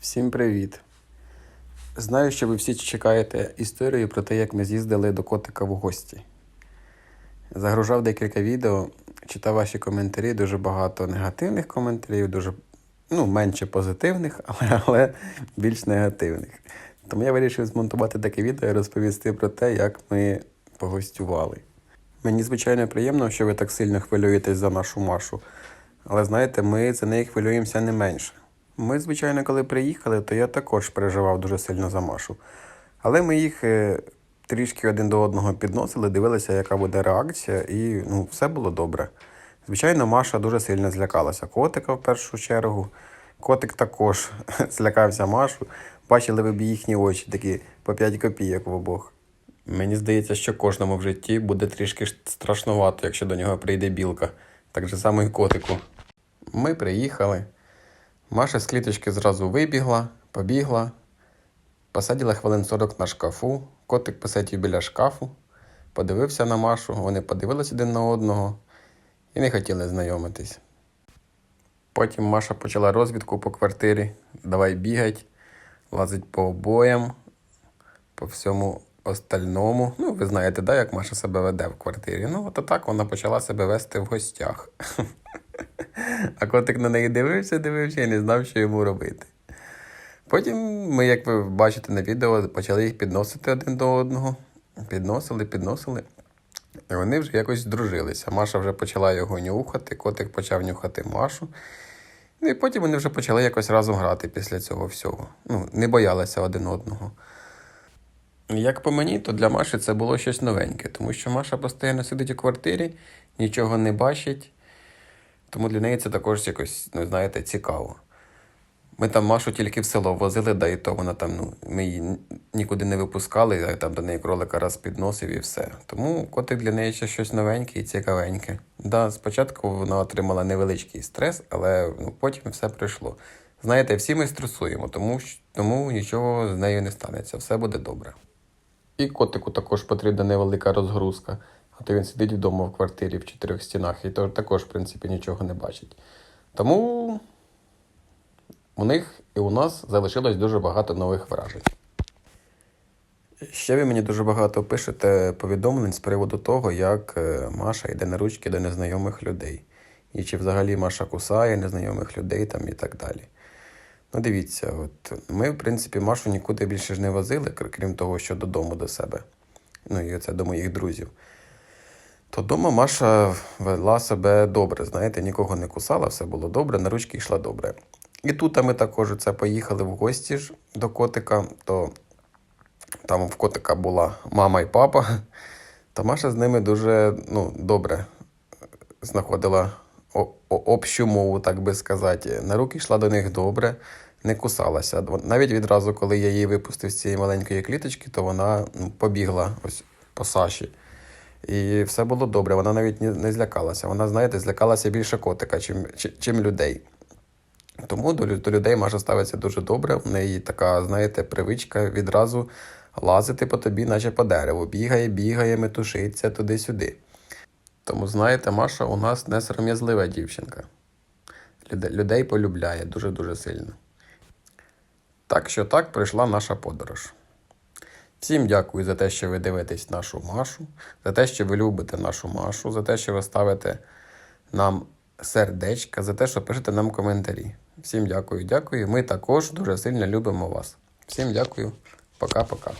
Всім привіт! Знаю, що ви всі чекаєте історію про те, як ми з'їздили до котика в гості. Загружав декілька відео, читав ваші коментарі, дуже багато негативних коментарів, дуже ну, менше позитивних, але, але більш негативних. Тому я вирішив змонтувати таке відео і розповісти про те, як ми погостювали. Мені звичайно приємно, що ви так сильно хвилюєтесь за нашу Машу. Але знаєте, ми за неї хвилюємося не менше. Ми, звичайно, коли приїхали, то я також переживав дуже сильно за Машу. Але ми їх е, трішки один до одного підносили, дивилися, яка буде реакція, і ну, все було добре. Звичайно, Маша дуже сильно злякалася котика в першу чергу. Котик також злякався Машу. Бачили ви б їхні очі, такі по 5 копійок в обох. Мені здається, що кожному в житті буде трішки страшнувато, якщо до нього прийде білка. Так же само і котику. Ми приїхали. Маша з кліточки зразу вибігла, побігла, посадила хвилин 40 на шкафу, котик посидів біля шкафу, подивився на Машу, вони подивилися один на одного і не хотіли знайомитись. Потім Маша почала розвідку по квартирі, давай бігать, лазить по обоям, по всьому остальному. Ну, ви знаєте, да, як Маша себе веде в квартирі. Ну, от так вона почала себе вести в гостях. А котик на неї дивився, дивився і не знав, що йому робити. Потім ми, як ви бачите на відео, почали їх підносити один до одного. Підносили, підносили. І вони вже якось здружилися. Маша вже почала його нюхати, котик почав нюхати Машу. Ну і потім вони вже почали якось разом грати після цього всього. Ну, не боялися один одного. Як по мені, то для Маші це було щось новеньке, тому що Маша постійно сидить у квартирі, нічого не бачить. Тому для неї це також якось, ну, знаєте, цікаво. Ми там Машу тільки в село возили, да і то вона там, ну, ми її нікуди не випускали, а там до неї кролика раз підносив і все. Тому котик для неї ще щось новеньке і цікавеньке. Да, спочатку вона отримала невеличкий стрес, але ну, потім все пройшло. Знаєте, всі ми стресуємо, тому, тому нічого з нею не станеться, все буде добре. І котику також потрібна невелика розгрузка. А то він сидить вдома в квартирі в чотирьох стінах і то також, в принципі, нічого не бачить. Тому у них і у нас залишилось дуже багато нових вражень. Ще ви мені дуже багато пишете повідомлень з приводу того, як е, Маша йде на ручки до незнайомих людей. І чи взагалі Маша кусає незнайомих людей там і так далі. Ну, дивіться, от ми, в принципі, Машу нікуди більше ж не возили, крім того, що додому до себе. Ну, і це до моїх друзів. То вдома Маша вела себе добре, знаєте, нікого не кусала, все було добре, на ручки йшла добре. І тут ми також це поїхали в гості ж до котика, то там в котика була мама і папа. Та Маша з ними дуже ну, добре знаходила общу мову, так би сказати. На руки йшла до них добре, не кусалася. Навіть відразу, коли я її випустив з цієї маленької кліточки, то вона ну, побігла ось по Саші. І все було добре. Вона навіть не, злякалася. Вона, знаєте, злякалася більше котика, чим, чим людей. Тому до, до людей Маша ставиться дуже добре. В неї така, знаєте, привичка відразу лазити по тобі, наче по дереву. Бігає, бігає, метушиться туди-сюди. Тому, знаєте, Маша у нас не сором'язлива дівчинка. Людей полюбляє дуже-дуже сильно. Так що так прийшла наша подорож. Всім дякую за те, що ви дивитесь нашу Машу, за те, що ви любите нашу Машу, за те, що ви ставите нам сердечка, за те, що пишете нам коментарі. Всім дякую, дякую. Ми також дуже сильно любимо вас. Всім дякую. Пока-пока.